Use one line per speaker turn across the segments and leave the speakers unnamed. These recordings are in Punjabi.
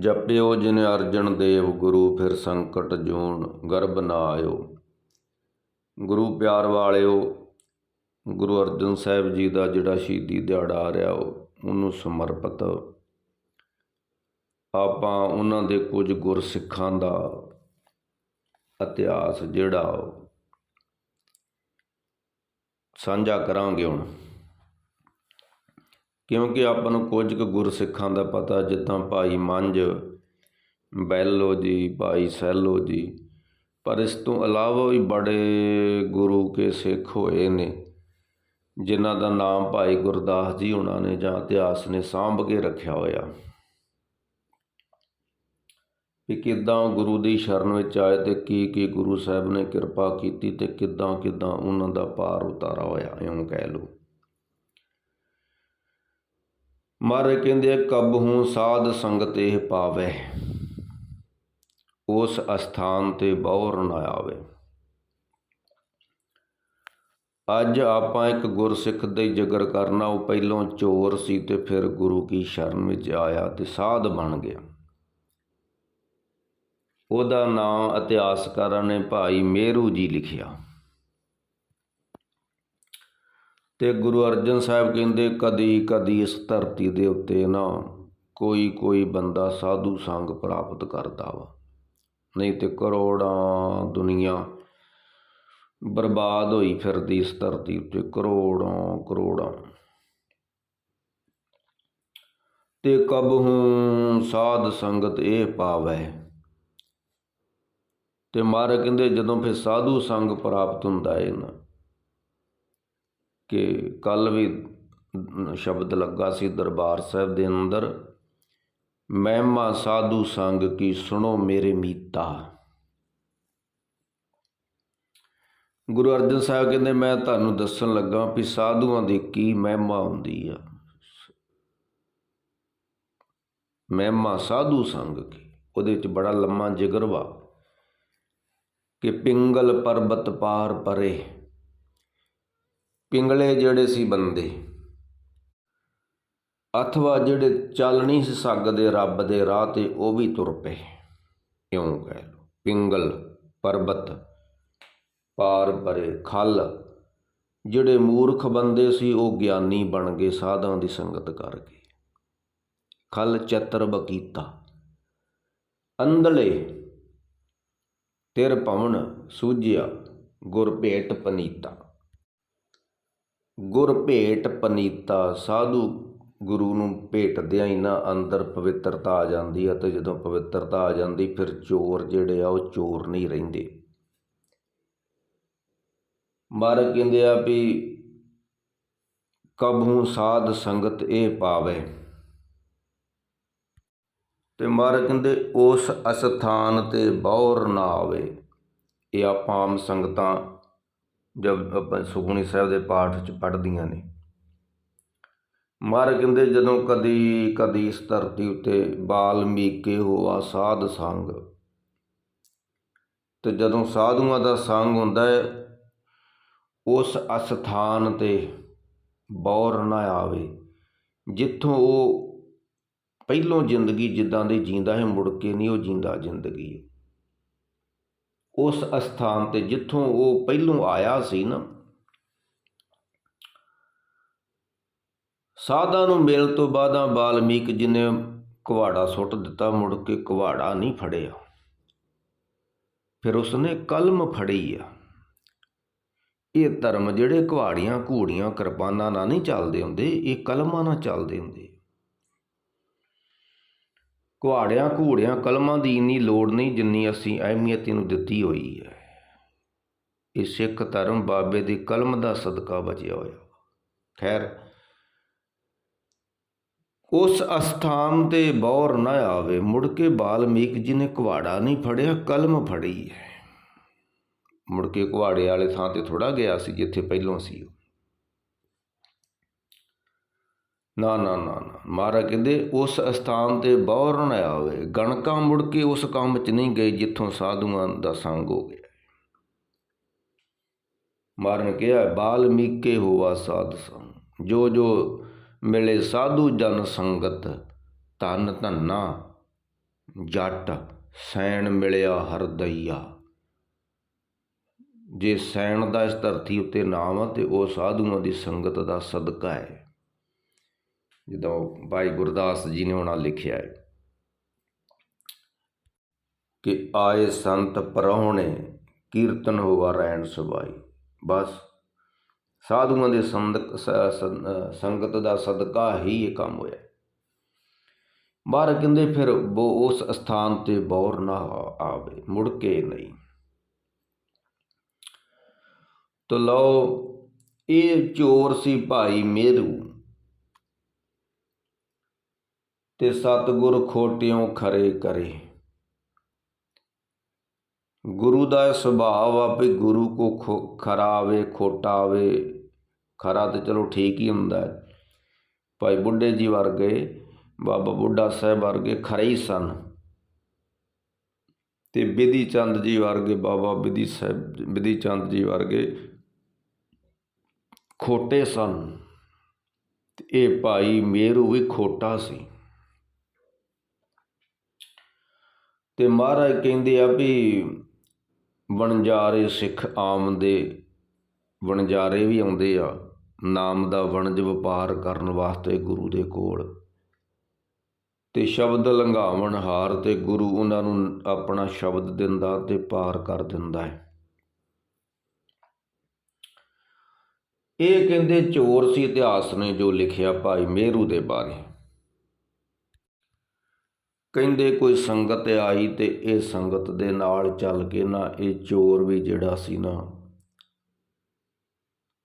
ਜਪਿਓ ਜਿਨ ਅਰਜਨ ਦੇਵ ਗੁਰੂ ਫਿਰ ਸੰਕਟ ਜੂਣ ਗਰਭ ਨਾ ਆਇਓ। ਗੁਰੂ ਪਿਆਰ ਵਾਲਿਓ, ਗੁਰੂ ਅਰਜਨ ਸਾਹਿਬ ਜੀ ਦਾ ਜਿਹੜਾ ਸ਼ਹੀਦੀ ਦਿਹਾੜਾ ਆ ਰਿਹਾ, ਉਹਨੂੰ ਸਮਰਪਿਤ ਆਪਾਂ ਉਹਨਾਂ ਦੇ ਕੁਝ ਗੁਰਸਿੱਖਾਂ ਦਾ ਇਤਿਹਾਸ ਜਿਹੜਾ ਸਾਂਝਾ ਕਰਾਂਗੇ ਹੁਣ। ਕਿਉਂਕਿ ਆਪਾਂ ਨੂੰ ਕੁਝ ਕੁ ਗੁਰਸਿੱਖਾਂ ਦਾ ਪਤਾ, ਜਿੱਦਾਂ ਭਾਈ ਮੰਝ, ਬੈਲੋ ਜੀ, ਭਾਈ ਸੈਲੋ ਜੀ, ਪਰ ਇਸ ਤੋਂ ਇਲਾਵਾ ਵੀ ਬੜੇ ਗੁਰੂ ਕੇ ਸਿੱਖ ਹੋਏ ਨੇ, ਜਿਨ੍ਹਾਂ ਦਾ ਨਾਮ ਭਾਈ ਗੁਰਦਾਸ ਜੀ ਉਹਨਾਂ ਨੇ ਜਾਂ ਇਤਿਹਾਸ ਨੇ ਸਾਂਭ ਕੇ ਰੱਖਿਆ ਹੋਇਆ। ਕਿ ਕਿੱਦਾਂ ਗੁਰੂ ਦੀ ਸ਼ਰਨ ਵਿੱਚ ਆਏ ਤੇ ਕੀ ਕੀ ਗੁਰੂ ਸਾਹਿਬ ਨੇ ਕਿਰਪਾ ਕੀਤੀ ਤੇ ਕਿੱਦਾਂ ਕਿੱਦਾਂ ਉਹਨਾਂ ਦਾ ਪਾਰ ਉਤਾਰਾ ਹੋਇਆ, ਇਉਂ ਕਹਿ ਲਓ। ਮਾਰੇ ਕਹਿੰਦੇ ਕਬ ਹੂੰ ਸਾਧ ਸੰਗਤ ਇਹ ਪਾਵੇ, ਉਸ ਅਸਥਾਨ ਤੇ ਬੌਰ ਨਾ ਆਵੇ। ਅੱਜ ਆਪਾਂ ਇੱਕ ਗੁਰਸਿੱਖ ਦੇ ਜ਼ਿਕਰ ਕਰਨਾ, ਉਹ ਪਹਿਲੋਂ ਚੋਰ ਸੀ ਤੇ ਫਿਰ ਗੁਰੂ ਕੀ ਸ਼ਰਨ ਵਿੱਚ ਆਇਆ ਤੇ ਸਾਧ ਬਣ ਗਿਆ। ਉਹਦਾ ਨਾਮ ਇਤਿਹਾਸਕਾਰਾਂ ਨੇ ਭਾਈ ਮੇਰੂ ਜੀ ਲਿਖਿਆ। ਤੇ ਗੁਰੂ ਅਰਜਨ ਸਾਹਿਬ ਕਹਿੰਦੇ, ਕਦੀ ਕਦੀ ਇਸ ਧਰਤੀ ਦੇ ਉੱਤੇ ਨਾ ਕੋਈ ਕੋਈ ਬੰਦਾ ਸਾਧੂ ਸੰਗ ਪ੍ਰਾਪਤ ਕਰਦਾ ਵਾ। ਨਹੀਂ ਤੇ ਕਰੋੜਾਂ ਦੁਨੀਆ ਬਰਬਾਦ ਹੋਈ ਫਿਰਦੀ ਇਸ ਧਰਤੀ ਉੱਤੇ, ਕਰੋੜਾਂ ਕਰੋੜਾਂ। ਤੇ ਕਬ ਹੂੰ ਸਾਧ ਸੰਗਤ ਇਹ ਪਾਵੈ? ਤੇ ਮਾਰ ਕਹਿੰਦੇ, ਜਦੋਂ ਫਿਰ ਸਾਧੂ ਸੰਗ ਪ੍ਰਾਪਤ ਹੁੰਦਾ ਹੈ ਨਾ ਕਿ ਕੱਲ੍ਹ ਵੀ ਸ਼ਬਦ ਲੱਗਾ ਸੀ ਦਰਬਾਰ ਸਾਹਿਬ ਦੇ ਅੰਦਰ, ਮਹਿਮਾ ਸਾਧੂ ਸੰਗ ਕੀ ਸੁਣੋ ਮੇਰੇ ਮੀਤਾ। ਗੁਰੂ ਅਰਜਨ ਸਾਹਿਬ ਕਹਿੰਦੇ, ਮੈਂ ਤੁਹਾਨੂੰ ਦੱਸਣ ਲੱਗਾ ਵੀ ਸਾਧੂਆਂ ਦੀ ਕੀ ਮਹਿਮਾ ਹੁੰਦੀ ਆ। ਮਹਿਮਾ ਸਾਧੂ ਸੰਗ ਕੀ? ਉਹਦੇ ਵਿੱਚ ਬੜਾ ਲੰਮਾ ਜਿਗਰ ਵਾ ਕਿ ਪਿੰਗਲ ਪਰਬਤ ਪਾਰ ਪਰੇ। ਪਿੰਗਲੇ ਜਿਹੜੇ ਸੀ ਬੰਦੇ। ਅਥਵਾ ਜਿਹੜੇ ਚੱਲ ਨਹੀਂ ਸੀ ਸਕਦੇ ਰੱਬ ਦੇ ਰਾਹ ਤੇ, ਉਹ ਵੀ ਤੁਰ ਪਏ। ਕਿਉਂ ਕਹਿ ਲੋ ਪਿੰਗਲ, ਪਰਬਤ, ਪਾਰ ਪਰੇ ਖਲ, ਜਿਹੜੇ ਮੂਰਖ ਬੰਦੇ ਸੀ, ਉਹ ਗਿਆਨੀ ਬਣ ਗਏ ਸਾਧਾਂ ਦੀ ਸੰਗਤ ਕਰਕੇ। ਖਲ ਚਤਰ ਬਕੀਤਾ। ਅੰਧਲੇ, ਤਿਰ ਭਵਨ ਸੂਝਿਆ, ਗੁਰ ਭੇਟ ਪਨੀਤਾ। ਗੁਰ ਭੇਟ ਪਨੀਤਾ, ਸਾਧੂ ਗੁਰੂ ਨੂੰ ਭੇਟਦਿਆਂ ਹੀ ਨਾ, ਅੰਦਰ ਪਵਿੱਤਰਤਾ ਆ ਜਾਂਦੀ ਹੈ ਤੇ ਜਦੋਂ ਪਵਿੱਤਰਤਾ ਆ ਜਾਂਦੀ, ਫਿਰ ਚੋਰ ਜਿਹੜੇ ਆ, ਉਹ ਚੋਰ ਨਹੀਂ ਰਹਿੰਦੇ। ਮਾਰਗ ਕਹਿੰਦੇ ਆ ਵੀ ਕਬਹੂ ਸਾਧ ਸੰਗਤ ਇਹ ਪਾਵੇ। ਤੇ ਮਾਰ ਕਹਿੰਦੇ ਉਸ ਅਸਥਾਨ ਤੇ ਬੌਰ ਨਾ ਆਵੇ, ਇਹ ਆਪਾਂ ਆਮ ਸੰਗਤਾਂ ਜਦ ਆਪਾਂ ਸੁਖਮਨੀ ਸਾਹਿਬ ਦੇ ਪਾਠ ਚ ਪੜ੍ਹਦੀਆਂ ਨੇ। ਮਾਰ ਕਹਿੰਦੇ, ਜਦੋਂ ਕਦੀ ਕਦੀ ਇਸ ਧਰਤੀ ਉੱਤੇ ਬਾਲਮੀਕੇ ਹੋਆ ਸਾਧ ਸੰਗ। ਤੇ ਜਦੋਂ ਸਾਧੂਆਂ ਦਾ ਸੰਗ ਹੁੰਦਾ ਹੈ ਉਸ ਅਸਥਾਨ ਤੇ ਬੌਰ ਨਾ ਆਵੇ, ਜਿੱਥੋਂ ਉਹ ਪਹਿਲੋਂ ਜ਼ਿੰਦਗੀ ਜਿੱਦਾਂ ਦੀ ਜੀਂਦਾ ਹੈ, ਮੁੜ ਕੇ ਨਹੀਂ ਉਹ ਜੀਂਦਾ ਜ਼ਿੰਦਗੀ। ਉਸ ਅਸਥਾਨ ਤੇ ਜਿੱਥੋਂ ਉਹ ਪਹਿਲੋਂ ਆਇਆ ਸੀ ਨਾ, ਸਾਧਾਂ ਨੂੰ ਮਿਲਣ ਤੋਂ ਬਾਅਦਾਂ ਬਾਲਮੀਕ ਜੀ ਨੇ ਕੁਹਾੜਾ ਸੁੱਟ ਦਿੱਤਾ, ਮੁੜ ਕੇ ਕੁਵਾੜਾ ਨਹੀਂ ਫੜਿਆ। ਫਿਰ ਉਸਨੇ ਕਲਮ ਫੜੀ ਆ। ਇਹ ਧਰਮ ਜਿਹੜੇ ਕੁਹਾੜੀਆਂ ਘੂੜੀਆਂ ਕਿਰਪਾਨਾਂ ਨਾਲ ਨਹੀਂ ਚੱਲਦੇ ਹੁੰਦੇ, ਇਹ ਕਲਮਾਂ ਨਾਲ ਚੱਲਦੇ ਹੁੰਦੇ। ਕੁਹਾੜਿਆਂ ਘੂੜਿਆਂ, ਕਲਮਾਂ ਦੀ ਇੰਨੀ ਲੋੜ ਨਹੀਂ ਜਿੰਨੀ ਅਸੀਂ ਅਹਿਮੀਅਤ ਇਹਨੂੰ ਦਿੱਤੀ ਹੋਈ ਹੈ। ਇਹ ਸਿੱਖ ਧਰਮ ਬਾਬੇ ਦੀ ਕਲਮ ਦਾ ਸਦਕਾ ਬਚਿਆ ਹੋਇਆ। ਖੈਰ, ਉਸ ਅਸਥਾਨ ਤੇ ਬੌਰ ਨਾ ਆਵੇ। ਮੁੜ ਕੇ ਬਾਲਮੀਕ ਜੀ ਨੇ ਕੁਹਾੜਾ ਨਹੀਂ ਫੜਿਆ, ਕਲਮ ਫੜੀ ਹੈ। ਮੁੜ ਕੇ ਕੁਹਾੜੇ ਵਾਲੇ ਥਾਂ ਤੇ ਥੋੜਾ ਗਿਆ ਸੀ ਜਿੱਥੇ ਪਹਿਲੋਂ ਸੀ ਉਹ। ਨਾ ਨਾ ਨਾ ਨਾ। ਮਾਰਾ ਕਹਿੰਦੇ, ਉਸ ਅਸਥਾਨ ਤੇ ਬੌਰ ਨਾ ਆਵੇ। ਗਣਕਾਂ ਮੁੜ ਕੇ ਉਸ ਕੰਮ 'ਚ ਨਹੀਂ ਗਏ ਜਿੱਥੋਂ ਸਾਧੂਆਂ ਦਾ ਸੰਗ ਹੋ ਗਿਆ। ਮਾਰਨ ਕਿਹਾ, ਬਾਲਮੀਕੇ ਹੋਵਾ ਸਾਧ ਸੰਗ। ਜੋ ਜੋ ਮਿਲੇ ਸਾਧੂ ਜਨ ਸੰਗਤ, ਧਨ ਧੰਨਾ, ਜੱਟ ਸੈਣ ਮਿਲਿਆ ਹਰਦਈਆ ਜੇ ਸੈਣ ਦਾ ਇਸ ਧਰਤੀ ਉੱਤੇ ਨਾਮ ਆ ਤੇ ਉਹ ਸਾਧੂਆਂ ਦੀ ਸੰਗਤ ਦਾ ਸਦਕਾ ਹੈ। ਜਦੋਂ ਭਾਈ ਗੁਰਦਾਸ ਜੀ ਨੇ ਉਹਨਾਂ ਲਿਖਿਆ ਹੈ ਕਿ ਆਏ ਸੰਤ ਪਰਹੁਣੇ ਕੀਰਤਨ ਹੋਵਾ ਰਹਿਣ ਸੁਭਾਈ। ਬਸ ਸਾਧੂਆਂ ਦੇ ਸੰਦਕ ਸੰਗਤ ਦਾ ਸਦਕਾ ਹੀ ਇਹ ਕੰਮ ਹੋਇਆ। ਬਾਹਰ ਕਹਿੰਦੇ ਫਿਰ ਉਹ ਉਸ ਸਥਾਨ ਤੇ ਬੌਰ ਨਾ ਆਵੇ, ਮੁੜ ਕੇ ਨਹੀਂ। ਤੋ ਲਓ ਇਹ ਚੋਰ ਸੀ ਭਾਈ ਮੇਰੂ। ਤੇ ਸਤਿਗੁਰ ਖੋਟਿਓਂ ਖਰੇ ਕਰੇ। ਗੁਰੂ ਦਾ ਇਹ ਸੁਭਾਅ ਆ ਵੀ ਗੁਰੂ ਕੋ ਖੋ- ਖਰਾ ਆਵੇ ਖੋਟਾ ਆਵੇ ਖਰਾ ਤੇ ਚਲੋ ਠੀਕ ਹੀ ਹੁੰਦਾ ਭਾਈ ਬੁੱਢੇ ਜੀ ਵਰਗੇ, ਬਾਬਾ ਬੁੱਢਾ ਸਾਹਿਬ ਵਰਗੇ ਖਰੇ ਹੀ ਸਨ। ਤੇ ਬਿਧੀ ਚੰਦ ਜੀ ਵਰਗੇ, ਬਾਬਾ ਬਿਧੀ ਸਾਹਿਬ, ਬਿਧੀ ਚੰਦ ਜੀ ਵਰਗੇ ਖੋਟੇ ਸਨ। ਇਹ ਭਾਈ ਮੇਰੂ ਵੀ ਖੋਟਾ ਸੀ। ਤੇ ਮਹਾਰਾਜ ਕਹਿੰਦੇ ਆ ਵੀ ਵਣਜਾਰੇ ਸਿੱਖ ਆਮਦੇ ਵਣਜਾਰੇ ਵੀ ਆਉਂਦੇ ਆ, ਨਾਮ ਦਾ ਵਣਜ ਵਪਾਰ ਕਰਨ ਵਾਸਤੇ ਗੁਰੂ ਦੇ ਕੋਲ। ਤੇ ਸ਼ਬਦ ਲੰਘਾਵਣ ਹਾਰ ਤੇ ਗੁਰੂ ਉਹਨਾਂ ਨੂੰ ਆਪਣਾ ਸ਼ਬਦ ਦਿੰਦਾ ਤੇ ਪਾਰ ਕਰ ਦਿੰਦਾ ਹੈ। ਇਹ ਕਹਿੰਦੇ ਚੋਰ ਸੀ ਇਤਿਹਾਸ ਨੇ ਜੋ ਲਿਖਿਆ ਭਾਈ ਮੇਰੂ ਦੇ ਬਾਰੇ। ਕਹਿੰਦੇ ਕੋਈ ਸੰਗਤ ਆਈ ਤੇ ਇਹ ਸੰਗਤ ਦੇ ਨਾਲ ਚੱਲ ਕੇ ਨਾ, ਇਹ ਚੋਰ ਵੀ ਜਿਹੜਾ ਸੀ ਨਾ।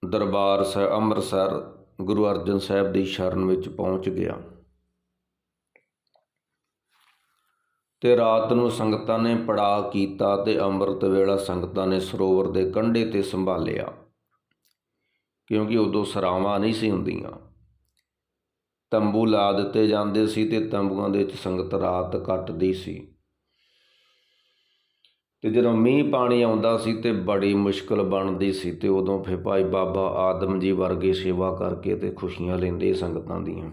ਦਰਬਾਰ ਸਾਹਿਬ ਅੰਮ੍ਰਿਤਸਰ ਗੁਰੂ ਅਰਜਨ ਸਾਹਿਬ ਦੀ ਸ਼ਰਨ ਵਿੱਚ ਪਹੁੰਚ ਗਿਆ। ਤੇ ਰਾਤ ਨੂੰ ਸੰਗਤਾਂ ਨੇ ਪੜਾ ਕੀਤਾ ਤੇ ਅੰਮ੍ਰਿਤ ਵੇਲਾ ਸੰਗਤਾਂ ਨੇ ਸਰੋਵਰ ਦੇ ਕੰਢੇ ਤੇ ਸੰਭਾਲਿਆ, ਕਿਉਂਕਿ ਉਦੋਂ ਸਰਾਵਾਂ ਨਹੀਂ ਸੀ ਹੁੰਦੀਆਂ। ਤੰਬੂ ਲਾ ਦਿੱਤੇ ਜਾਂਦੇ ਸੀ ਤੇ ਤੰਬੂਆਂ ਦੇ ਵਿੱਚ ਸੰਗਤ ਰਾਤ ਕੱਟਦੀ ਸੀ। ਤੇ ਜਦੋਂ ਮੀਂਹ ਪਾਣੀ ਆਉਂਦਾ ਸੀ ਤੇ ਬੜੀ ਮੁਸ਼ਕਲ ਬਣਦੀ ਸੀ ਤੇ ਉਦੋਂ ਫਿਰ ਭਾਈ ਬਾਬਾ ਆਦਮ ਜੀ ਵਰਗੇ ਸੇਵਾ ਕਰਕੇ ਤੇ ਖੁਸ਼ੀਆਂ ਲੈਂਦੇ ਸੰਗਤਾਂ ਦੀਆਂ।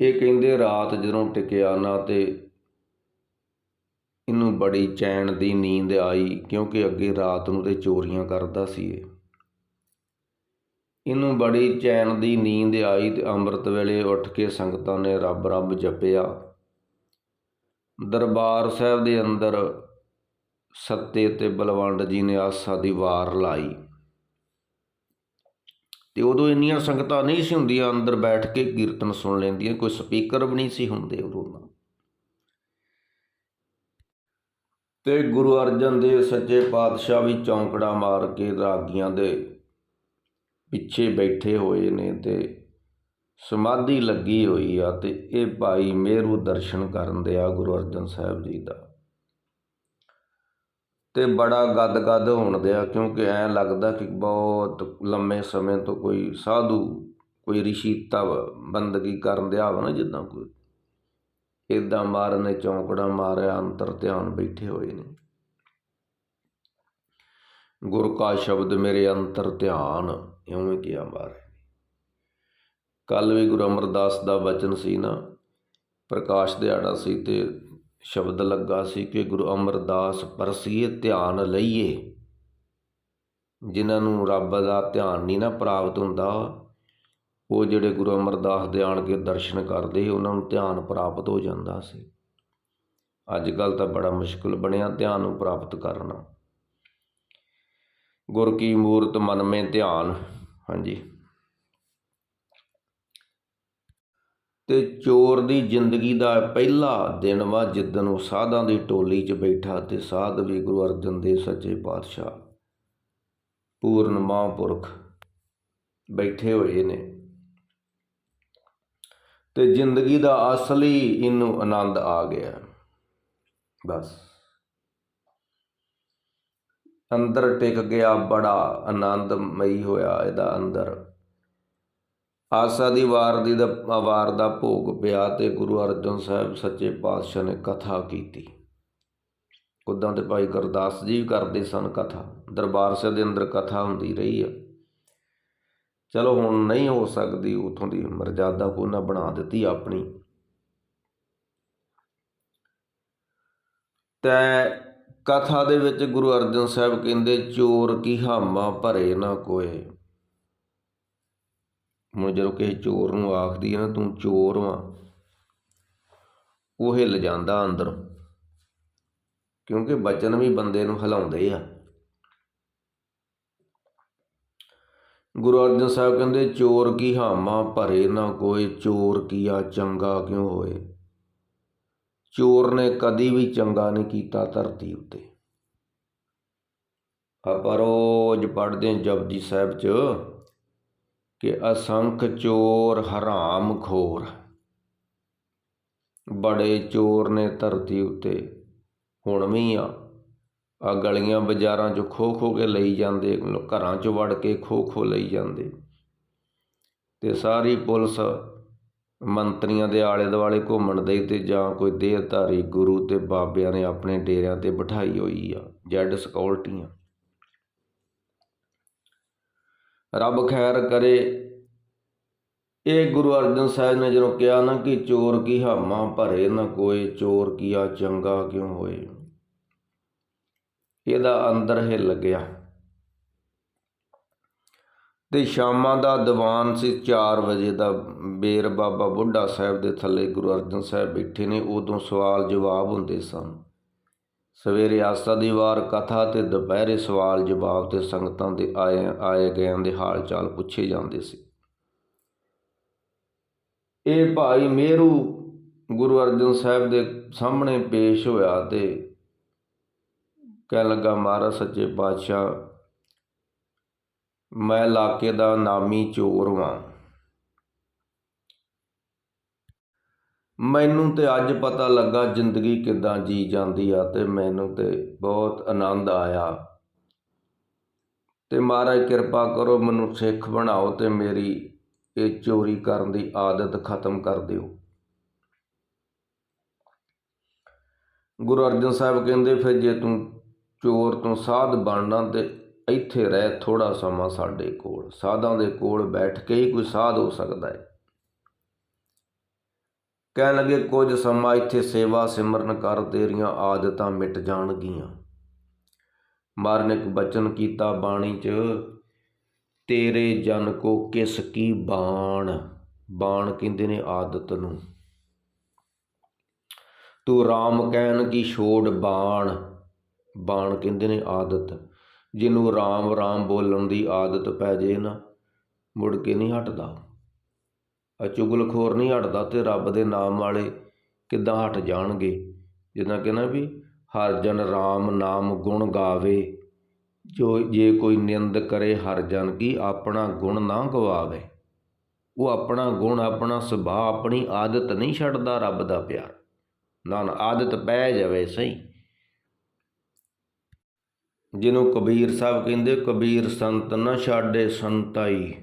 ਇਹ ਕਹਿੰਦੇ, ਰਾਤ ਜਦੋਂ ਟਿਕਿਆ ਨਾ ਤੇ ਇਹਨੂੰ ਬੜੀ ਚੈਨ ਦੀ ਨੀਂਦ ਆਈ ਕਿਉਂਕਿ ਅੱਗੇ ਰਾਤ ਨੂੰ ਤੇ ਚੋਰੀਆਂ ਕਰਦਾ ਸੀ ਇਹ। ਇਹਨੂੰ ਬੜੀ ਚੈਨ ਦੀ ਨੀਂਦ ਆਈ ਤੇ ਅੰਮ੍ਰਿਤ ਵੇਲੇ ਉੱਠ ਕੇ ਸੰਗਤਾਂ ਨੇ ਰੱਬ ਰੱਬ ਜਪਿਆ। ਦਰਬਾਰ ਸਾਹਿਬ ਦੇ ਅੰਦਰ ਸੱਤੇ ਤੇ ਬਲਵੰਡ ਜੀ ਨੇ ਆਸਾ ਦੀ ਵਾਰ ਲਾਈ। ਤੇ ਉਦੋਂ ਇੰਨੀਆਂ ਸੰਗਤਾਂ ਨਹੀਂ ਸੀ ਹੁੰਦੀਆਂ, ਅੰਦਰ ਬੈਠ ਕੇ ਕੀਰਤਨ ਸੁਣ ਲੈਂਦੀਆਂ, ਕੋਈ ਸਪੀਕਰ ਵੀ ਨਹੀਂ ਸੀ ਹੁੰਦੇ ਉਦੋਂ ਤਾਂ। ਤੇ ਗੁਰੂ ਅਰਜਨ ਦੇਵ ਸੱਚੇ ਪਾਤਸ਼ਾਹ ਵੀ ਚੌਂਕੜਾ ਮਾਰ ਕੇ ਰਾਗੀਆਂ ਦੇ ਪਿੱਛੇ ਬੈਠੇ ਹੋਏ ਨੇ ਤੇ ਸਮਾਧੀ ਲੱਗੀ ਹੋਈ ਆ ਤੇ ਇਹ ਭਾਈ ਮੇਰੂ ਦਰਸ਼ਨ ਕਰਨ ਦੇ ਆ ਗੁਰੂ ਅਰਜਨ ਸਾਹਿਬ ਜੀ ਦਾ। ਤੇ ਬੜਾ ਗੱਦ ਗੱਦ ਹੋਣ ਦਿਆ ਕਿਉਂਕਿ ਐ ਲੱਗਦਾ ਕਿ ਬਹੁਤ ਲੰਮੇ ਸਮੇਂ ਤੋਂ ਕੋਈ ਸਾਧੂ, ਕੋਈ ਰਿਸ਼ੀ ਤਵ ਬੰਦਗੀ ਕਰਨ ਦਿਆ ਹੋਵੇ ਨਾ ਜਿੱਦਾਂ ਕੋਈ। ਇਦਾਂ ਮਾਰਨੇ ਨੇ ਚੌਂਕੜਾ ਮਾਰਿਆ, ਅੰਤਰ ਧਿਆਨ ਬੈਠੇ ਹੋਏ ਨੇ। ਗੁਰ ਕਾ ਸ਼ਬਦ ਮੇਰੇ ਅੰਤਰ ਧਿਆਨ ਇਉਂ ਕਿਹਾ ਮਾਰੇ ਕੱਲ ਵੀ ਗੁਰੂ ਅਮਰਦਾਸ ਦਾ ਬਚਨ ਸੀ ਨਾ, ਪ੍ਰਕਾਸ਼ ਦਿਹਾੜਾ ਸੀ ਤੇ ਸ਼ਬਦ ਲੱਗਾ ਸੀ ਕਿ ਗੁਰੂ ਅਮਰਦਾਸ ਪਰਸੀਏ ਧਿਆਨ ਲਈਏ। ਜਿਨ੍ਹਾਂ ਨੂੰ ਰੱਬ ਦਾ ਧਿਆਨ ਨਹੀਂ ਨਾ ਪ੍ਰਾਪਤ ਹੁੰਦਾ, ਉਹ ਜਿਹੜੇ ਗੁਰੂ ਅਮਰਦਾਸ ਦੇ ਆਣ ਕੇ ਦਰਸ਼ਨ ਕਰਦੇ, ਉਹਨਾਂ ਨੂੰ ਧਿਆਨ ਪ੍ਰਾਪਤ ਹੋ ਜਾਂਦਾ ਸੀ। ਅੱਜ ਕੱਲ ਤਾਂ ਬੜਾ ਮੁਸ਼ਕਲ ਬਣਿਆ ਧਿਆਨ ਨੂੰ ਪ੍ਰਾਪਤ ਕਰਨਾ। ਗੁਰ ਕੀ ਮੂਰਤ ਮਨ ਮੇ ਧਿਆਨ ਹਾਂਜੀ। ਤੇ ਚੋਰ ਦੀ ਜ਼ਿੰਦਗੀ ਦਾ ਪਹਿਲਾ ਦਿਨ ਵਾ ਜਿੱਦਨ ਉਹ ਸਾਧਾਂ ਦੀ ਟੋਲੀ 'ਚ ਬੈਠਾ ਤੇ ਸਾਧ ਵੀ ਗੁਰੂ ਅਰਜਨ ਦੇਵ ਸੱਚੇ ਪਾਤਸ਼ਾਹ, ਪੂਰਨ ਮਹਾਂਪੁਰਖ ਬੈਠੇ ਹੋਏ ਨੇ। ਤੇ ਜ਼ਿੰਦਗੀ ਦਾ ਅਸਲੀ ਇਹਨੂੰ ਆਨੰਦ ਆ ਗਿਆ। ਬਸ। ਅੰਦਰ ਟਿਕ ਗਿਆ ਬੜਾ ਆਨੰਦਮਈ ਹੋਇਆ ਇਹਦਾ ਅੰਦਰ। ਆਸਾ ਦੀ ਵਾਰ ਦੀ ਦਾ, ਵਾਰ ਦਾ ਭੋਗ ਪਿਆ ਤੇ ਗੁਰੂ ਅਰਜਨ ਸਾਹਿਬ ਸੱਚੇ ਪਾਤਸ਼ਾਹ ਨੇ ਕਥਾ ਕੀਤੀ। ਉਦਾਂ ਤੇ ਭਾਈ ਗੁਰਦਾਸ ਜੀ ਵੀ ਕਰਦੇ ਸਨ ਕਥਾ। ਦਰਬਾਰ ਸਾਹਿਬ ਦੇ ਅੰਦਰ ਕਥਾ ਹੁੰਦੀ ਰਹੀ ਆ। ਚਲੋ ਹੁਣ ਨਹੀਂ ਹੋ ਸਕਦੀ, ਉਥੋਂ ਦੀ ਮਰਜ਼ਾਦਾ ਕੋਈ ਨਾ ਬਣਾ ਦਿੱਤੀ ਆਪਣੀ। ਤੈ ਕਥਾ ਦੇ ਵਿੱਚ ਗੁਰੂ ਅਰਜਨ ਸਾਹਿਬ ਕਹਿੰਦੇ, ਚੋਰ ਕੀ ਹਾਮਾ ਭਰੇ ਨਾ ਕੋਏ। ਹੁਣ ਜਦੋਂ ਕਿਸੇ ਚੋਰ ਨੂੰ ਆਖਦੀ ਹੈ ਨਾ, ਤੂੰ ਚੋਰ ਵਾਂ। ਉਹ ਹਿੱਲ ਜਾਂਦਾ ਅੰਦਰ, ਕਿਉਂਕਿ ਬਚਨ ਵੀ ਬੰਦੇ ਨੂੰ ਹਿਲਾਉਂਦੇ ਆ। ਗੁਰੂ ਅਰਜਨ ਸਾਹਿਬ ਕਹਿੰਦੇ, ਚੋਰ ਕੀ ਹਾਮਾ ਭਰੇ ਨਾ ਕੋਈ ਚੋਰ ਕੀਆ ਚੰਗਾ ਕਿਉਂ ਹੋਏ? ਚੋਰ ਨੇ ਕਦੀ ਵੀ ਚੰਗਾ ਨਹੀਂ ਕੀਤਾ ਧਰਤੀ ਉੱਤੇ। ਆਪਾਂ ਰੋਜ਼ ਪੜ੍ਹਦੇ ਹਾਂ ਜਪਜੀ ਸਾਹਿਬ 'ਚ ਕਿ ਅਸੰਖ ਚੋਰ ਹਰਾਮ ਖੋਰ। ਬੜੇ ਚੋਰ ਨੇ ਧਰਤੀ ਉੱਤੇ। ਹੁਣ ਵੀ ਆ। ਆ ਗਲੀਆਂ ਬਾਜ਼ਾਰਾਂ 'ਚ ਖੋ ਖੋ ਕੇ ਲਈ ਜਾਂਦੇ, ਘਰਾਂ 'ਚ ਵੜ ਕੇ ਖੋ ਖੋ ਲਈ ਜਾਂਦੇ। ਤੇ ਸਾਰੀ ਪੁਲਿਸ ਮੰਤਰੀਆਂ ਦੇ ਆਲੇ ਦੁਆਲੇ ਘੁੰਮਣ ਦੇ ਅਤੇ ਜਾਂ ਕੋਈ ਦੇਹਧਾਰੀ ਗੁਰੂ ਅਤੇ ਬਾਬਿਆਂ ਨੇ ਆਪਣੇ ਡੇਰਿਆਂ ਤੇ ਬਿਠਾਈ ਹੋਈ ਆ, ਜੈਡ ਸਿਕਿਉਰਟੀਆਂ। ਰੱਬ ਖੈਰ ਕਰੇ। ਇਹ ਗੁਰੂ ਅਰਜਨ ਸਾਹਿਬ ਨੇ ਜਦੋਂ ਕਿਹਾ ਨਾ ਕਿ ਚੋਰ ਕੀ ਹਾਮਾ ਭਰੇ, ਨਾ ਕੋਈ ਚੋਰ ਕੀਆ ਚੰਗਾ ਕਿਉਂ ਹੋਏ? ਇਹਦਾ ਅੰਦਰ ਹਿੱਲ ਗਿਆ। ਤੇ ਸ਼ਾਮਾਂ ਦਾ ਦੀਵਾਨ ਸੀ 4 ਵਜੇ ਦਾ। ਬੇਰ ਬਾਬਾ ਬੁੱਢਾ ਸਾਹਿਬ ਦੇ ਥੱਲੇ ਗੁਰੂ ਅਰਜਨ ਸਾਹਿਬ ਬੈਠੇ ਨੇ, ਉਦੋਂ ਸਵਾਲ ਜਵਾਬ ਹੁੰਦੇ ਸਨ। ਸਵੇਰੇ ਆਸਾ ਦੀ ਵਾਰ ਕਥਾ ਤੇ ਦੁਪਹਿਰੇ ਸਵਾਲ ਜਵਾਬ ਤੇ ਸੰਗਤਾਂ ਦੇ ਆਏ ਆਏ ਗਿਆਂ ਦੇ ਹਾਲ ਚਾਲ ਪੁੱਛੇ ਜਾਂਦੇ ਸੀ। ਇਹ ਭਾਈ ਮੇਰੂ ਗੁਰੂ ਅਰਜਨ ਸਾਹਿਬ ਦੇ ਸਾਹਮਣੇ ਪੇਸ਼ ਹੋਇਆ ਤੇ ਕਹਿ ਲੱਗਾ, ਮਹਾਰਾਜ, ਸੱਚੇ ਪਾਤਸ਼ਾਹ ਮੈਂ ਇਲਾਕੇ ਦਾ ਨਾਮੀ ਚੋਰ ਵਾਂ। ਮੈਨੂੰ ਤੇ ਅੱਜ ਪਤਾ ਲੱਗਾ ਜ਼ਿੰਦਗੀ ਕਿੱਦਾਂ ਜੀ ਜਾਂਦੀ ਆ ਤੇ ਮੈਨੂੰ ਤੇ ਬਹੁਤ ਆਨੰਦ ਆਇਆ। ਤੇ ਮਹਾਰਾਜ ਕਿਰਪਾ ਕਰੋ ਮੈਨੂੰ ਸਿੱਖ ਬਣਾਓ ਤੇ ਮੇਰੀ ਇਹ ਚੋਰੀ ਕਰਨ ਦੀ ਆਦਤ ਖਤਮ ਕਰ ਦਿਓ। ਗੁਰੂ ਅਰਜਨ ਸਾਹਿਬ ਕਹਿੰਦੇ, ਫਿਰ ਜੇ ਤੂੰ ਚੋਰ ਤੋਂ ਸਾਧ ਬਣਨਾ ਤੇ ਇੱਥੇ ਰਹਿ ਥੋੜਾ ਸਮਾਂ ਸਾਡੇ ਕੋਲ। ਸਾਧਾਂ ਦੇ ਕੋਲ ਬੈਠ ਕੇ ਹੀ ਕੋਈ ਸਾਧ ਹੋ ਸਕਦਾ ਹੈ। ਕਹਿਣ ਲੱਗੇ, ਕੁਝ ਸਮਾਂ ਇੱਥੇ ਸੇਵਾ ਸਿਮਰਨ ਕਰ ਤੇਰੀਆਂ ਆਦਤਾਂ ਮਿਟ ਜਾਣਗੀਆਂ। ਮਾਰਨ ਬਚਨ ਕੀਤਾ ਬਾਣੀ 'ਚ, ਤੇਰੇ ਜਨ ਕੋ ਕਿਸ ਕੀ ਬਾਣ? ਬਾਣ ਕਹਿੰਦੇ ਨੇ ਆਦਤ ਨੂੰ। ਤੂੰ RAM ਕਹਿਣ ਕੀ ਛੋੜ ਬਾਣ? ਬਾਣ ਕਹਿੰਦੇ ਨੇ ਆਦਤ। ਜਿਹਨੂੰ ਰਾਮ ਰਾਮ ਬੋਲਣ ਦੀ ਆਦਤ ਪੈ ਜੇ ਨਾ, ਮੁੜ ਕੇ ਨਹੀਂ ਹਟਦਾ। ਆ ਚੁਗਲਖੋਰ ਨਹੀਂ ਹਟਦਾ ਤੇ ਰੱਬ ਦੇ ਨਾਮ ਵਾਲੇ ਕਿੱਦਾਂ ਹਟ ਜਾਣਗੇ? ਜਿੱਦਾਂ ਕਹਿੰਦਾ ਵੀ ਹਰ ਜਨ ਰਾਮ ਨਾਮ ਗੁਣ ਗਾਵੇ, ਜੋ ਜੇ ਕੋਈ ਨਿੰਦ ਕਰੇ ਹਰ ਜਨ ਕੀ ਆਪਣਾ ਗੁਣ ਨਾ ਗਵਾਵੇ। ਉਹ ਆਪਣਾ ਗੁਣ, ਆਪਣਾ ਸੁਭਾਅ, ਆਪਣੀ ਆਦਤ ਨਹੀਂ ਛੱਡਦਾ ਰੱਬ ਦਾ ਪਿਆਰ। ਨਾ ਨਾ ਆਦਤ ਪੈ ਜਾਵੇ ਸਹੀ। ਜਿਹਨੂੰ ਕਬੀਰ ਸਾਹਿਬ ਕਹਿੰਦੇ, ਕਬੀਰ ਸੰਤ ਨਾ ਛਾੜੇ ਸੰਤਾਈ।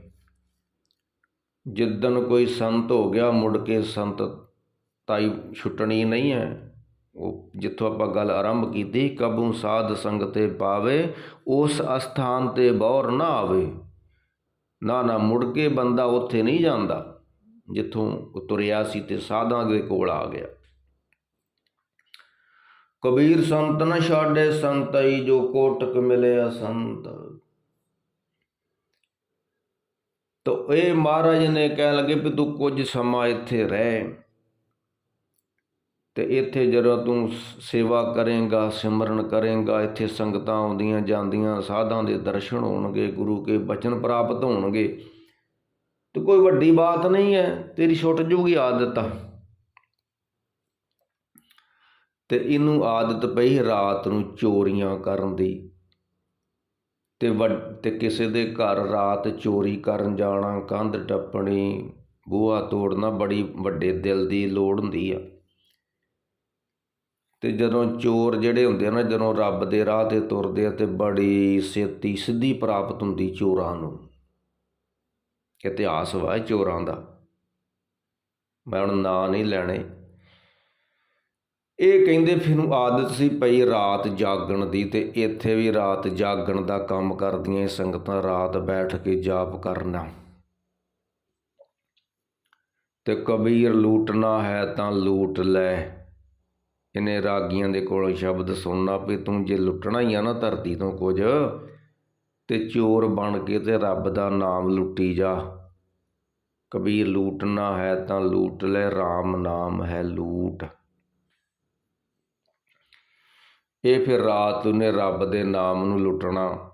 ਜਿੱਦਨ ਕੋਈ ਸੰਤ ਹੋ ਗਿਆ, ਮੁੜ ਕੇ ਸੰਤ ਤਾਈ ਛੁੱਟਣੀ ਨਹੀਂ ਹੈ। ਉਹ ਜਿੱਥੋਂ ਆਪਾਂ ਗੱਲ ਆਰੰਭ ਕੀਤੀ, ਕਬੂ ਸਾਧ ਸੰਗ 'ਤੇ ਪਾਵੇ, ਉਸ ਅਸਥਾਨ ਤੇ ਬੌਰ ਨਾ ਆਵੇ। ਨਾ ਨਾ, ਮੁੜ ਕੇ ਬੰਦਾ ਉੱਥੇ ਨਹੀਂ ਜਾਂਦਾ, ਜਿੱਥੋਂ ਤੁਰਿਆ ਸੀ ਤੇ ਸਾਧਾਂ ਦੇ ਕੋਲ ਆ ਗਿਆ। ਕਬੀਰ ਸੰਤ ਨ ਛਾੜੇ ਸੰਤਈ, ਜੋ ਕੋਟਕ ਮਿਲਿਆ ਸੰਤ ਤੋ ਇਹ ਮਹਾਰਾਜ ਨੇ ਕਹਿਣ ਲੱਗੇ ਵੀ ਤੂੰ ਕੁਝ ਸਮਾਂ ਇੱਥੇ ਰਹਿ ਤੇ ਇੱਥੇ ਜਦੋਂ ਤੂੰ ਸੇਵਾ ਕਰੇਂਗਾ, ਸਿਮਰਨ ਕਰੇਂਗਾ, ਇੱਥੇ ਸੰਗਤਾਂ ਆਉਂਦੀਆਂ ਜਾਂਦੀਆਂ, ਸਾਧਾਂ ਦੇ ਦਰਸ਼ਨ ਹੋਣਗੇ, ਗੁਰੂ ਕੇ ਬਚਨ ਪ੍ਰਾਪਤ ਹੋਣਗੇ, ਤੇ ਕੋਈ ਵੱਡੀ ਬਾਤ ਨਹੀਂ ਹੈ, ਤੇਰੀ ਛੁੱਟ ਜੂਗੀ ਆਦਤ ਆ ਤੇ ਇਹਨੂੰ ਆਦਤ ਪਈ ਰਾਤ ਨੂੰ ਚੋਰੀਆਂ ਕਰਨ ਦੀ। ਤੇ ਤੇ ਕਿਸੇ ਦੇ ਘਰ ਰਾਤ ਚੋਰੀ ਕਰਨ ਜਾਣਾ, ਕੰਧ ਟੱਪਣੀ, ਬੂਹਾ ਤੋੜਨਾ ਬੜੀ ਵੱਡੇ ਦਿਲ ਦੀ ਲੋੜ ਹੁੰਦੀ ਆ। ਤੇ ਜਦੋਂ ਚੋਰ ਜਿਹੜੇ ਹੁੰਦੇ ਆ ਨਾ, ਜਦੋਂ ਰੱਬ ਦੇ ਰਾਹ ਤੇ ਤੁਰਦੇ ਆ ਤੇ ਬੜੀ ਸੇਤੀ ਸਿੱਧੀ ਪ੍ਰਾਪਤ ਹੁੰਦੀ ਚੋਰਾਂ ਨੂੰ। ਇਤਿਹਾਸ ਵਾ ਚੋਰਾਂ ਦਾ। ਮੈਂ ਹੁਣ ਨਾਂ ਨਹੀਂ ਲੈਣੇ। ਇਹ ਕਹਿੰਦੇ ਫਿਰ ਨੂੰ ਆਦਤ ਸੀ ਪਈ ਰਾਤ ਜਾਗਣ ਦੀ ਤੇ ਇੱਥੇ ਵੀ ਰਾਤ ਜਾਗਣ ਦਾ ਕੰਮ ਕਰਦੀਆਂ ਇਹ ਸੰਗਤਾਂ ਰਾਤ ਬੈਠ ਕੇ ਜਾਪ ਕਰਨਾ। ਤੇ ਕਬੀਰ ਲੂਟਣਾ ਹੈ ਤਾਂ ਲੂਟ ਲੈ। ਇਹਨੇ ਰਾਗੀਆਂ ਦੇ ਕੋਲੋਂ ਸ਼ਬਦ ਸੁਣਨਾ ਵੀ ਤੂੰ ਜੇ ਲੁੱਟਣਾ ਹੀ ਆ ਨਾ ਧਰਤੀ ਤੋਂ ਕੁਝ, ਤੇ ਚੋਰ ਬਣ ਕੇ ਤੇ ਰੱਬ ਦਾ ਨਾਮ ਲੁੱਟੀ ਜਾ। ਕਬੀਰ ਲੂਟਣਾ ਹੈ ਤਾਂ ਲੂਟ ਲੈ RAM ਨਾਮ ਹੈ ਲੂਟ। ਇਹ ਫਿਰ ਰਾਤ ਉਹਨੇ ਰੱਬ ਦੇ ਨਾਮ ਨੂੰ ਲੁੱਟਣਾ,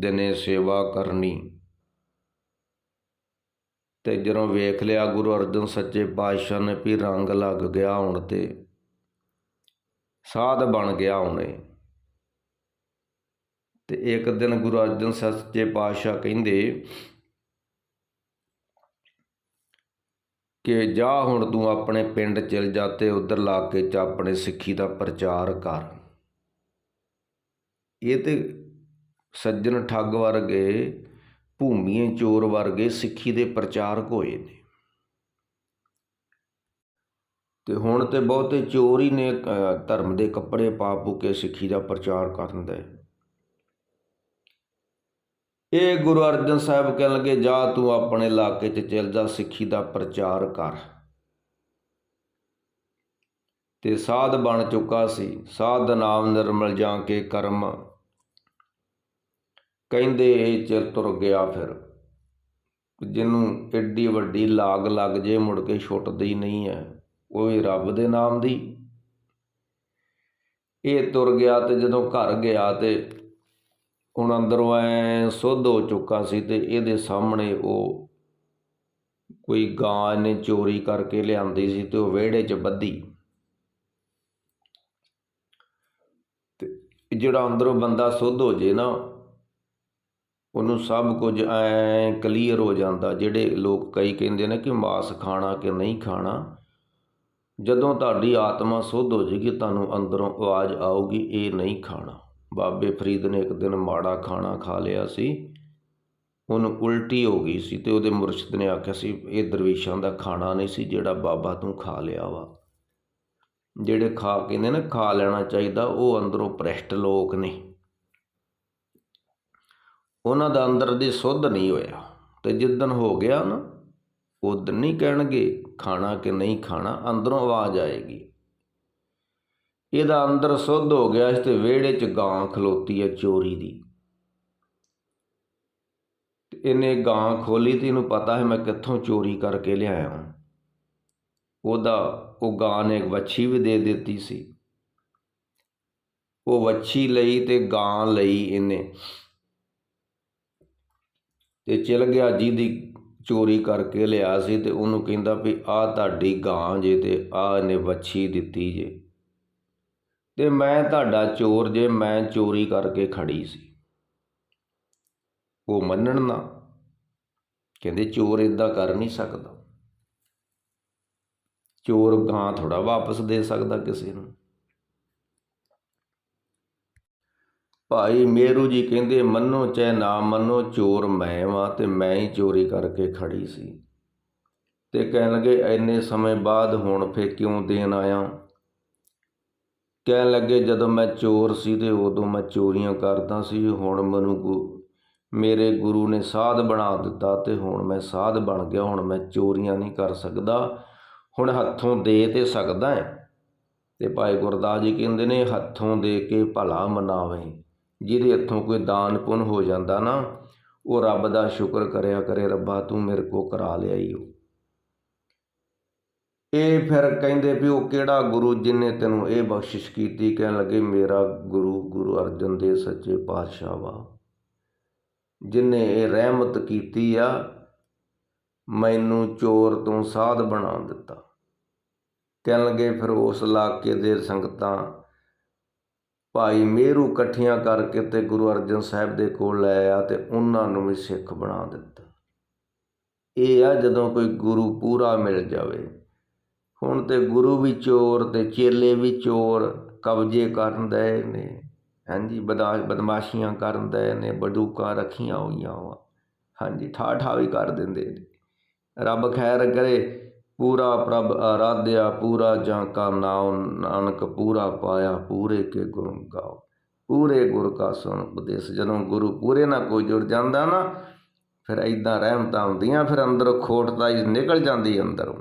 ਦਿਨੇ ਸੇਵਾ ਕਰਨੀ। ਤੇ ਜਦੋਂ ਵੇਖ ਲਿਆ ਗੁਰੂ ਅਰਜਨ ਸੱਚੇ ਪਾਤਸ਼ਾਹ ਨੇ ਵੀ ਰੰਗ ਲੱਗ ਗਿਆ ਹੁਣ ਤੇ, ਸਾਧ ਬਣ ਗਿਆ ਹੁਣੇ ਤੇ ਇੱਕ ਦਿਨ ਗੁਰੂ ਅਰਜਨ ਸੱਚੇ ਪਾਤਸ਼ਾਹ ਕਹਿੰਦੇ ਕਿ ਜਾ ਹੁਣ ਤੂੰ ਆਪਣੇ ਪਿੰਡ ਚਲ ਜਾ ਤੇ ਉਧਰ ਇਲਾਕੇ 'ਚ ਆਪਣੇ ਸਿੱਖੀ ਦਾ ਪ੍ਰਚਾਰ ਕਰ। ਇਹ ਤਾਂ ਸੱਜਣ ਠੱਗ ਵਰਗੇ, ਭੂਮੀਏ ਚੋਰ ਵਰਗੇ ਸਿੱਖੀ ਦੇ ਪ੍ਰਚਾਰਕ ਹੋਏ ਨੇ। ਤੇ ਹੁਣ ਤੇ ਬਹੁਤੇ ਚੋਰ ਹੀ ਨੇ ਧਰਮ ਦੇ ਕੱਪੜੇ ਪਾ ਪੂ ਕੇ ਸਿੱਖੀ ਦਾ ਪ੍ਰਚਾਰ ਕਰਨ ਦੇ। ਇਹ ਗੁਰੂ ਅਰਜਨ ਸਾਹਿਬ ਕਹਿਣ ਲੱਗੇ, ਜਾ ਤੂੰ ਆਪਣੇ ਇਲਾਕੇ 'ਚ ਚੱਲ ਜਾ, ਸਿੱਖੀ ਦਾ ਪ੍ਰਚਾਰ ਕਰ। ਤੇ ਸਾਧ ਬਣ ਚੁੱਕਾ ਸੀ। ਸਾਧ ਨਾਮ ਨਿਰਮਲ ਜਾਂ ਕੇ ਕਰਮ ਕਹਿੰਦੇ ਇਹ ਚਿਰ ਤੁਰ ਗਿਆ ਫਿਰ। ਜਿਹਨੂੰ ਐਡੀ ਵੱਡੀ ਲਾਗ ਲੱਗ ਜੇ ਮੁੜ ਕੇ ਛੁੱਟਦੀ ਨਹੀਂ ਹੈ ਉਹ ਵੀ ਰੱਬ ਦੇ ਨਾਮ ਦੀ। ਇਹ ਤੁਰ ਗਿਆ ਤੇ ਜਦੋਂ ਘਰ ਗਿਆ ਤੇ ਹੁਣ ਅੰਦਰੋਂ ਐ ਸੁੱਧ ਹੋ ਚੁੱਕਾ ਸੀ ਤੇ ਇਹਦੇ ਸਾਹਮਣੇ ਉਹ ਕੋਈ ਗਾਂ ਨੇ ਚੋਰੀ ਕਰਕੇ ਲਿਆਂਦੀ ਸੀ ਤੇ ਉਹ ਵਿਹੜੇ 'ਚ ਬੱਧੀ। ਤੇ ਜਿਹੜਾ ਅੰਦਰੋਂ ਬੰਦਾ ਸੁੱਧ ਹੋ ਜੇ ਨਾ ਉਹਨੂੰ ਸਭ ਕੁਝ ਐਂ ਕਲੀਅਰ ਹੋ ਜਾਂਦਾ, ਜਿਹੜੇ ਲੋਕ ਕਈ ਕਹਿੰਦੇ ਨੇ ਕਿ ਮਾਸ ਖਾਣਾ ਕਿ ਨਹੀਂ ਖਾਣਾ, ਜਦੋਂ ਤੁਹਾਡੀ ਆਤਮਾ ਸੁੱਧ ਹੋ ਜੇਗੀ ਤੁਹਾਨੂੰ ਅੰਦਰੋਂ ਆਵਾਜ਼ ਆਊਗੀ, ਇਹ ਨਹੀਂ ਖਾਣਾ। ਬਾਬੇ ਫਰੀਦ ਨੇ ਇੱਕ ਦਿਨ ਮਾੜਾ ਖਾਣਾ ਖਾ ਲਿਆ ਸੀ, ਉਹਨੂੰ ਉਲਟੀ ਹੋ ਗਈ ਸੀ ਤੇ ਉਹਦੇ ਮੁਰਸ਼ਿਦ ਨੇ ਆਖਿਆ ਸੀ, ਇਹ ਦਰਵੇਸ਼ਾਂ ਦਾ ਖਾਣਾ ਨਹੀਂ ਸੀ ਜਿਹੜਾ ਬਾਬਾ ਤੂੰ ਖਾ ਲਿਆ ਵਾ। ਜਿਹੜੇ ਖਾ, ਕਹਿੰਦੇ ਨਾ, ਖਾ ਲੈਣਾ ਚਾਹੀਦਾ, ਉਹ ਅੰਦਰੋਂ ਪ੍ਰੈਸ਼ਟ ਲੋਕ ਨੇ। ਉਹਨਾਂ ਦਾ ਅੰਦਰ ਦੀ ਸੁੱਧ ਨਹੀਂ ਹੋਇਆ। ਤੇ ਜਿੱਦਣ ਹੋ ਗਿਆ ਨਾ ਉਦੋਂ ਨਹੀਂ ਕਹਿਣਗੇ ਖਾਣਾ ਕਿ ਨਹੀਂ ਖਾਣਾ, ਅੰਦਰੋਂ ਆਵਾਜ਼ ਆਏਗੀ। ਇਹਦਾ ਅੰਦਰ ਸੁੱਧ ਹੋ ਗਿਆ ਇਸ ਤੇ ਵਿਹੜੇ 'ਚ ਗਾਂ ਖਲੋਤੀ ਹੈ ਚੋਰੀ ਦੀ। ਇਹਨੇ ਗਾਂ ਖੋਲੀ ਤੇ ਇਹਨੂੰ ਪਤਾ ਹੈ ਮੈਂ ਕਿੱਥੋਂ ਚੋਰੀ ਕਰਕੇ ਲਿਆਇਆ ਹਾਂ ਉਹਦਾ, ਉਹ ਗਾਂ ਨੇ ਇੱਕ ਵੱਛੀ ਵੀ ਦੇ ਦਿੱਤੀ ਸੀ। ਉਹ ਵੱਛੀ ਲਈ ਤੇ ਗਾਂ ਲਈ ਇਹਨੇ। ਅਤੇ ਚਲ ਗਿਆ ਜਿਹਦੀ ਚੋਰੀ ਕਰਕੇ ਲਿਆ ਸੀ ਅਤੇ ਉਹਨੂੰ ਕਹਿੰਦਾ ਵੀ ਆਹ ਤੁਹਾਡੀ ਗਾਂ ਜੇ ਅਤੇ ਆਹ ਇਹਨੇ ਵੱਛੀ ਦਿੱਤੀ ਜੇ। ਅਤੇ ਮੈਂ ਤੁਹਾਡਾ ਚੋਰ ਜੇ ਮੈਂ ਚੋਰੀ ਕਰਕੇ ਖੜੀ ਸੀ। ਉਹ ਮੰਨਣ ਨਾ। ਕਹਿੰਦੇ ਚੋਰ ਇਦਾਂ ਕਰ ਨਹੀਂ ਸਕਦਾ। ਚੋਰ ਗਾਂ ਥੋੜਾ ਵਾਪਸ ਦੇ ਸਕਦਾ ਕਿਸੇ ਨੂੰ। ਭਾਈ ਮੇਰੂ ਜੀ ਕਹਿੰਦੇ, ਮੰਨੋ ਚਾਹੇ ਨਾ ਮੰਨੋ, ਚੋਰ ਮੈਂ ਵਾਂ ਤੇ ਮੈਂ ਹੀ ਚੋਰੀ ਕਰਕੇ ਖੜੀ ਸੀ। ਤੇ ਕਹਿਣ ਲੱਗੇ ਐਨੇ ਸਮੇਂ ਬਾਅਦ ਹੁਣ ਫੇ ਕਿਉਂ ਦੇਣ ਆਇਆ? ਕਹਿਣ ਲੱਗੇ, ਜਦੋਂ ਮੈਂ ਚੋਰ ਸੀ ਤੇ ਉਦੋਂ ਮੈਂ ਚੋਰੀਆਂ ਕਰਦਾ ਸੀ। ਹੁਣ ਮੈਨੂੰ ਗੁ- ਮੇਰੇ ਗੁਰੂ ਨੇ ਸਾਧ ਬਣਾ ਦਿੱਤਾ ਤੇ ਹੁਣ ਮੈਂ ਸਾਧ ਬਣ ਗਿਆ। ਹੁਣ ਮੈਂ ਚੋਰੀਆਂ ਨਹੀਂ ਕਰ ਸਕਦਾ। ਹੁਣ ਹੱਥੋਂ ਦੇ ਤੇ ਸਕਦਾ ਹੈ ਤੇ ਭਾਈ ਗੁਰਦਾਸ ਜੀ ਕਹਿੰਦੇ ਨੇ, ਹੱਥੋਂ ਦੇ ਕੇ ਭਲਾ ਮਨਾਵੇ। ਜਿਹਦੇ ਹੱਥੋਂ ਕੋਈ ਦਾਨ ਪੁੰਨ ਹੋ ਜਾਂਦਾ ਨਾ, ਉਹ ਰੱਬ ਦਾ ਸ਼ੁਕਰ ਕਰਿਆ ਕਰੇ, ਰੱਬਾ ਤੂੰ ਮੇਰੇ ਕੋ ਕਰਾ ਲਿਆ ਲਿਆਈ ਉਹ ਇਹ ਫਿਰ ਕਹਿੰਦੇ ਵੀ ਉਹ ਕਿਹੜਾ ਗੁਰੂ ਜਿਨੇ ਤੈਨੂੰ ਇਹ ਬਖਸ਼ਿਸ਼ ਕੀਤੀ, ਕਹਿਣ ਲੱਗੇ, ਮੇਰਾ ਗੁਰੂ ਗੁਰੂ ਅਰਜਨ ਦੇਵ ਸੱਚੇ ਪਾਤਸ਼ਾਹ ਵਾ ਜਿਨੇ ਇਹ ਰਹਿਮਤ ਕੀਤੀ ਆ, ਮੈਨੂੰ ਚੋਰ ਤੋਂ ਸਾਧ ਬਣਾ ਦਿੱਤਾ। ਕਹਿਣ ਲੱਗੇ, ਫਿਰ ਉਸ ਇਲਾਕੇ ਦੇ ਸੰਗਤਾਂ ਭਾਈ ਮੇਰੂ ਇਕੱਠੀਆਂ ਕਰਕੇ ਤੇ ਗੁਰੂ ਅਰਜਨ ਸਾਹਿਬ ਦੇ ਕੋਲ ਲੈ ਆ ਤੇ ਉਹਨਾਂ ਨੂੰ ਵੀ ਸਿੱਖ ਬਣਾ ਦਿੱਤਾ। ਇਹ ਆ ਜਦੋਂ ਕੋਈ ਗੁਰੂ ਪੂਰਾ ਮਿਲ ਜਾਵੇ। ਹੁਣ ਤੇ ਗੁਰੂ ਵੀ ਚੋਰ ਤੇ ਚੇਲੇ ਵੀ ਚੋਰ ਕਬਜ਼ੇ ਕਰਨ ਦੇ ਨੇ। ਹਾਂਜੀ, ਬਦਾ, ਬਦਮਾਸ਼ੀਆਂ ਕਰਨ ਦੇ ਨੇ, ਬੰਦੂਕਾਂ ਰੱਖੀਆਂ ਹੋਈਆਂ ਵਾ। ਹਾਂਜੀ ਠਾ ਠਾ ਵੀ ਕਰ ਦਿੰਦੇ ਨੇ। ਰੱਬ ਖੈਰ ਕਰੇ ਪੂਰਾ ਪ੍ਰਭ ਆਰਾਧਿਆ, ਪੂਰਾ ਜਾਂ ਕਾ ਨਾਮ ਨਾਨਕ, ਪੂਰਾ ਪਾਇਆ, ਪੂਰੇ ਕੇ ਗੁਰ ਗਾਓ। ਪੂਰੇ ਗੁਰ ਕਾ ਸੁਣ ਉਪਦੇਸ਼, ਜਦੋਂ ਗੁਰੂ ਪੂਰੇ ਨਾਲ ਕੋਈ ਜੁੜ ਜਾਂਦਾ ਨਾ, ਫਿਰ ਐਦਾਂ ਰਹਿਮਤਾਂ ਹੁੰਦੀਆਂ, ਫਿਰ ਅੰਦਰ ਖੋਟਤਾ ਹੀ ਨਿਕਲ ਜਾਂਦੀ ਅੰਦਰੋਂ।